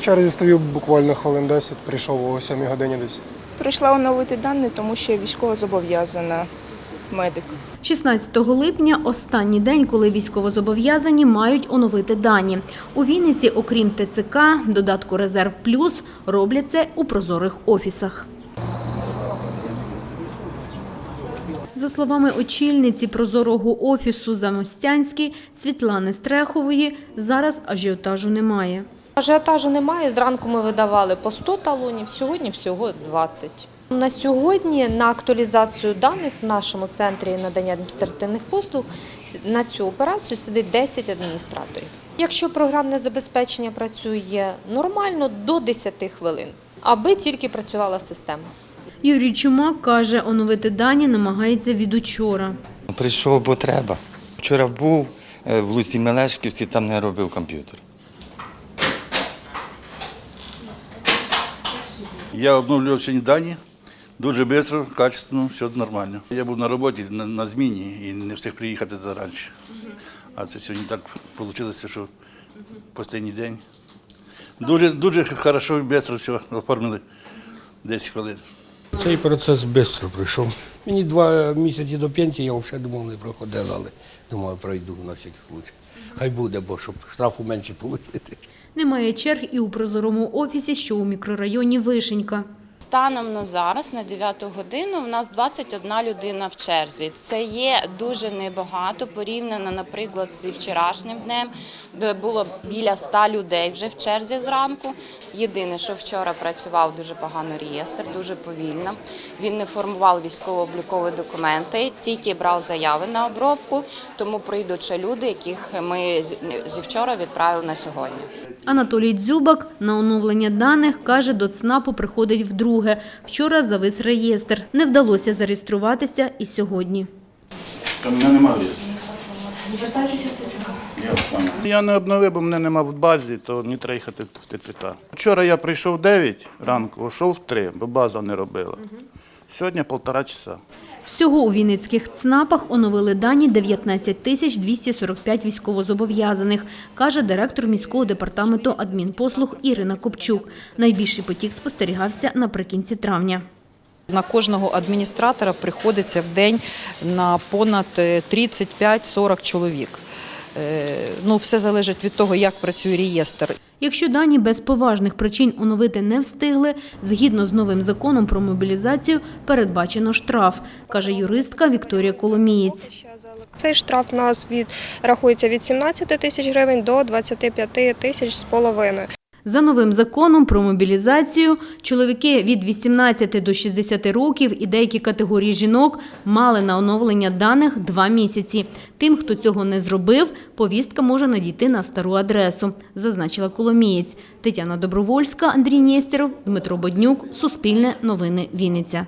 черзі стою буквально хвилин 10, прийшов о 7 годині десь. Прийшла оновити дані, тому що я військово зобов'язана медик. 16 липня – останній день, коли військовозобов'язані мають оновити дані. У Вінниці, окрім ТЦК, додатку «Резерв Плюс» роблять це у прозорих офісах. За словами очільниці прозорого офісу Замостянській Світлани Стрехової, зараз ажіотажу немає. Ажіотажу немає. Зранку ми видавали по 100 талонів, сьогодні всього 20. На сьогодні на актуалізацію даних в нашому центрі надання адміністративних послуг на цю операцію сидить 10 адміністраторів. Якщо програмне забезпечення працює нормально, до 10 хвилин, аби тільки працювала система. Юрій Чумак каже, оновити дані намагається від учора. Прийшов, бо треба. Вчора був е, в Лусі Мелешківці, там не робив комп'ютер. Я обновлював сьогодні дані дуже швидко, качественно, все нормально. Я був на роботі на, на зміні і не встиг приїхати зараніше. А це сьогодні так вийшло, що останній день. Дуже, дуже хорошо і швидко все оформили 10 хвилин. Цей процес швидко пройшов. Мені два місяці до пенсії, я взагалі думав, не проходив, але думаю, пройду на всякий случай. Хай буде, бо щоб штрафу менше отримати. Немає черг і у прозорому офісі, що у мікрорайоні Вишенька. Станом на зараз, на 9 годину, в нас 21 людина в черзі. Це є дуже небагато порівняно, наприклад, зі вчорашнім днем, де було біля 100 людей вже в черзі зранку. Єдине, що вчора працював дуже погано реєстр, дуже повільно. Він не формував військово-облікові документи, тільки брав заяви на обробку, тому прийдуть ще люди, яких ми з- зі вчора відправили на сьогодні. Анатолій Дзюбак на оновлення даних, каже, до ЦНАПу приходить вдруге. Вчора завис реєстр. Не вдалося зареєструватися і сьогодні. Та мене немає реєстру. Звертайтеся в ТЦК. Я не обновив, бо мене немає в базі, то не треба їхати в ТЦК. Вчора я прийшов в 9 ранку, йшов в 3, бо база не робила. Сьогодні півтора часа. Всього у Вінницьких ЦНАПах оновили дані 19 тисяч 245 військовозобов'язаних, каже директор міського департаменту адмінпослуг Ірина Копчук. Найбільший потік спостерігався наприкінці травня. На кожного адміністратора приходиться в день на понад е, 35-40 чоловік. Е, Ну, все залежить від того, як працює реєстр. Якщо дані без поважних причин оновити не встигли, згідно з новим законом про мобілізацію передбачено штраф, каже юристка Вікторія Коломієць. Цей штраф у нас від рахується від 17 тисяч гривень до 25 тисяч з половиною. За новим законом про мобілізацію чоловіки від 18 до 60 років і деякі категорії жінок мали на оновлення даних два місяці. Тим, хто цього не зробив, повістка може надійти на стару адресу, зазначила Коломієць. Тетяна Добровольська, Андрій Нєстєров, Дмитро Боднюк, Суспільне новини Вінниця.